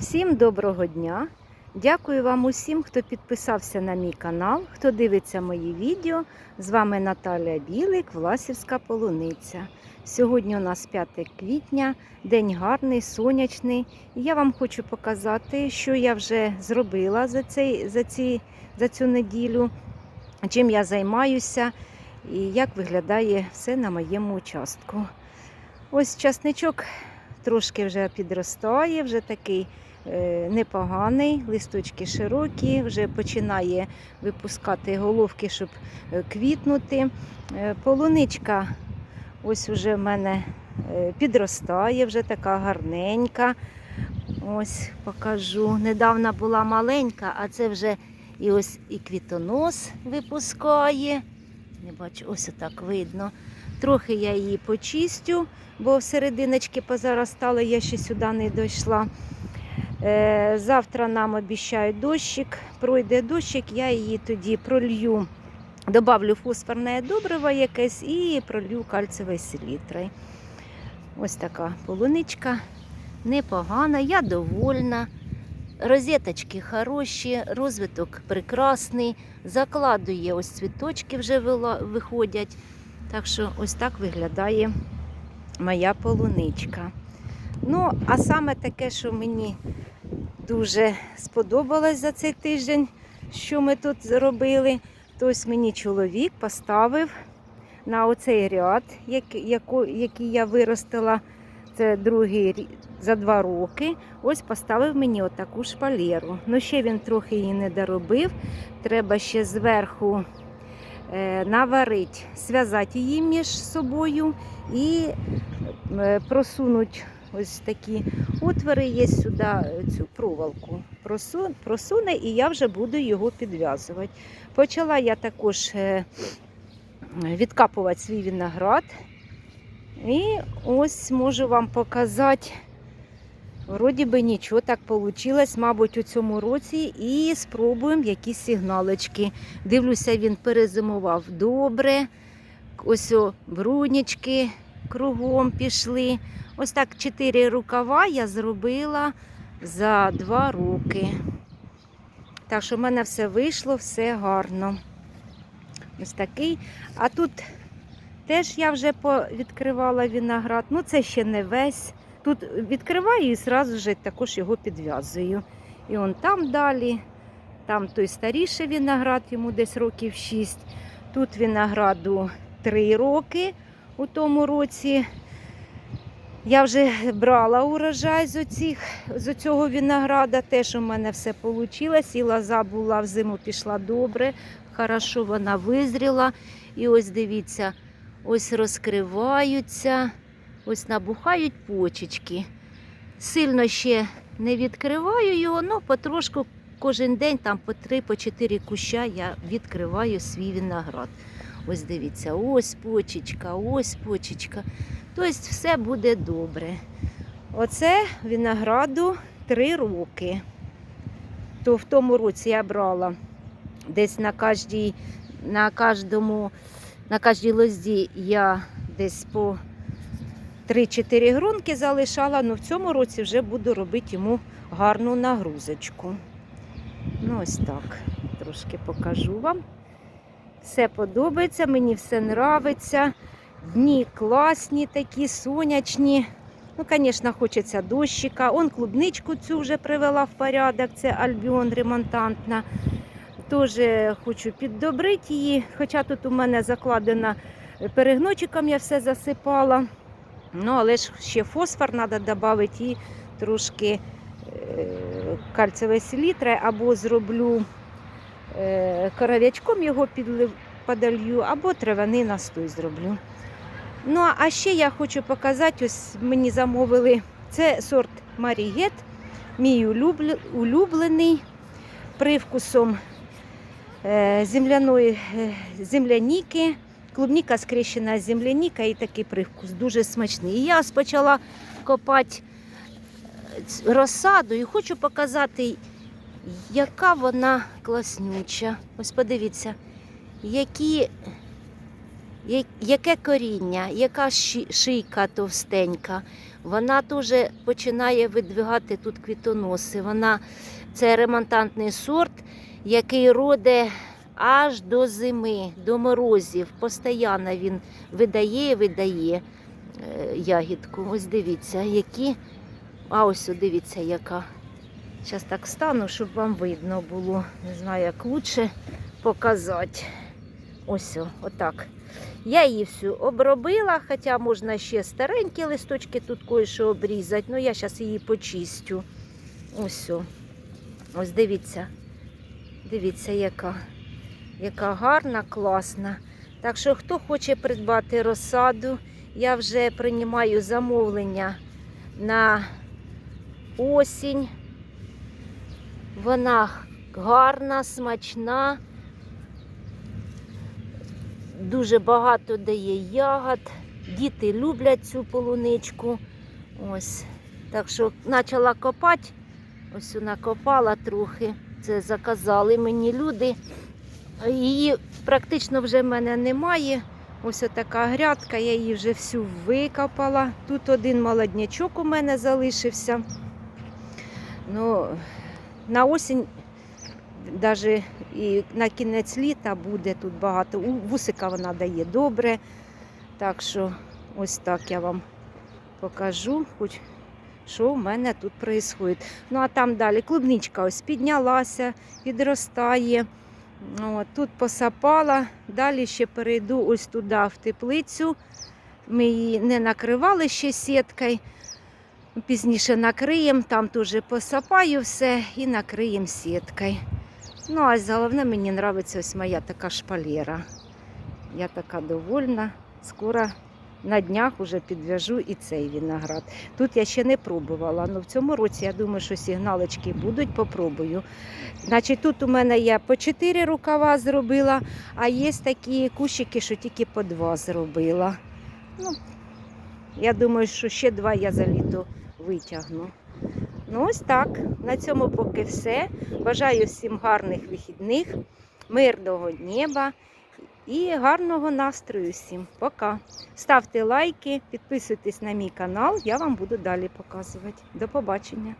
Всім доброго дня! Дякую вам усім, хто підписався на мій канал, хто дивиться мої відео. З вами Наталія Білик, Власівська полуниця. Сьогодні у нас 5 квітня, день гарний, сонячний. І я вам хочу показати, що я вже зробила за, цей, за, ці, за цю неділю, чим я займаюся і як виглядає все на моєму участку. Ось часничок трошки вже підростає, вже такий непоганий, листочки широкі, вже починає випускати головки, щоб е, квітнути. Е, Полуничка ось уже в мене е, підростає, вже така гарненька. Ось покажу. Недавно була маленька, а це вже і ось і квітонос випускає. Не бачу, ось отак видно. Трохи я її почистю, бо всерединочки позаростала, я ще сюди не дійшла. Е, завтра нам обіцяють дощик. Пройде дощик, я її тоді пролью, добавлю фосфорне добриво якесь і пролью кальцевою селітрою. Ось така полуничка непогана, я довольна. Розеточки хороші, розвиток прекрасний. Закладує, ось цвіточки вже виходять. Так що ось так виглядає моя полуничка. Ну, а саме таке, що мені дуже сподобалось за цей тиждень, що ми тут зробили, то ось мені чоловік поставив на оцей ряд, який я виростила. Це другий за два роки. Ось поставив мені отаку шпалеру. Ну, ще він трохи її не доробив. Треба ще зверху е, наварити, зв'язати її між собою і е, просунуть ось такі отвори є сюди е, цю проволоку. Просу- Просуне і я вже буду його підв'язувати. Почала я також е, відкапувати свій виноград. І ось можу вам показати. Вроді би нічого так вийшло, мабуть, у цьому році. І спробуємо якісь сигналочки. Дивлюся, він перезимував добре. Ось о, бруднички кругом пішли. Ось так чотири рукава я зробила за два роки. Так що в мене все вийшло, все гарно. Ось такий. А тут теж я вже відкривала виноград. Ну, це ще не весь. Тут відкриваю і одразу ж також його підв'язую. І он там далі, там той старіший виноград, йому десь років 6. Тут винограду 3 роки у тому році. Я вже брала урожай з, оцих, з цього винограда, теж у мене все вийшло. І лоза була в зиму пішла добре, хорошо вона визріла. І ось дивіться, ось розкриваються, ось набухають почечки. Сильно ще не відкриваю його, але потрошку кожен день там по 3-4 куща я відкриваю свій виноград. Ось дивіться, ось почечка, ось почечка. Тобто все буде добре. Оце винограду 3 роки. То в тому році я брала десь на кожній, на кожному, на кожній лозі я десь по 3-4 грунки залишала, але в цьому році вже буду робити йому гарну нагрузочку. Ну, ось так. Трошки покажу вам. Все подобається, мені все нравиться. Дні класні, такі сонячні. Ну, звісно, хочеться дощика. Он клубничку цю вже привела в порядок, це альбіон ремонтантна. Теж хочу піддобрити її, хоча тут у мене закладена перегночиком, я все засипала. Ну, але ж ще фосфор треба додати і трошки е, кальцевої селітри, або зроблю е, коров'ячком його подолью, або травяний настой зроблю. Ну, а ще я хочу показати, ось мені замовили, це сорт Марігет, мій улюблений привкусом е, земляної е, земляніки. Клубніка скрещена земляніка і такий привкус дуже смачний. І я почала копати е, розсаду і хочу показати, яка вона класнюча. Ось подивіться, які Яке коріння, яка шийка товстенька. Вона теж починає видвигати тут квітоноси. Вона це ремонтантний сорт, який роде аж до зими, до морозів. Постійно він видає і видає е, ягідку. Ось дивіться, які. А ось дивіться, яка. Зараз так стану, щоб вам видно було. Не знаю, як краще показати. Ось, отак. Я її всю обробила, хоча можна ще старенькі листочки тут кое-що обрізати. Ну я зараз її почистю. Ось. Ось дивіться. Дивіться, яка, яка гарна, класна. Так що, хто хоче придбати розсаду, я вже приймаю замовлення на осінь. Вона гарна, смачна. Дуже багато дає ягод. Діти люблять цю полуничку. Ось. Так що почала копати. Ось накопала трохи. Це заказали мені люди. Її практично вже в мене немає. Ось така грядка, я її вже всю викопала. Тут один молоднячок у мене залишився. Ну, на осінь, навіть і на кінець літа буде тут багато. Вусика вона дає добре. Так що ось так я вам покажу, хоч що в мене тут відбувається. Ну а там далі клубничка ось піднялася, підростає. От, тут посапала. Далі ще перейду ось туди в теплицю. Ми її не накривали ще сіткою. Пізніше накриємо, там теж посапаю все і накриємо сіткою. Ну, а головне, мені подобається ось моя така шпалера. Я така довольна. Скоро на днях вже підв'яжу і цей виноград. Тут я ще не пробувала, але в цьому році я думаю, що сигналочки будуть, попробую. Значить, тут у мене я по 4 рукава зробила, а є такі кущики, що тільки по 2 зробила. Ну, я думаю, що ще два я за літо витягну. Ну, ось так. На цьому поки все. Бажаю всім гарних вихідних, мирного неба і гарного настрою всім. Пока. Ставте лайки, підписуйтесь на мій канал, я вам буду далі показувати. До побачення.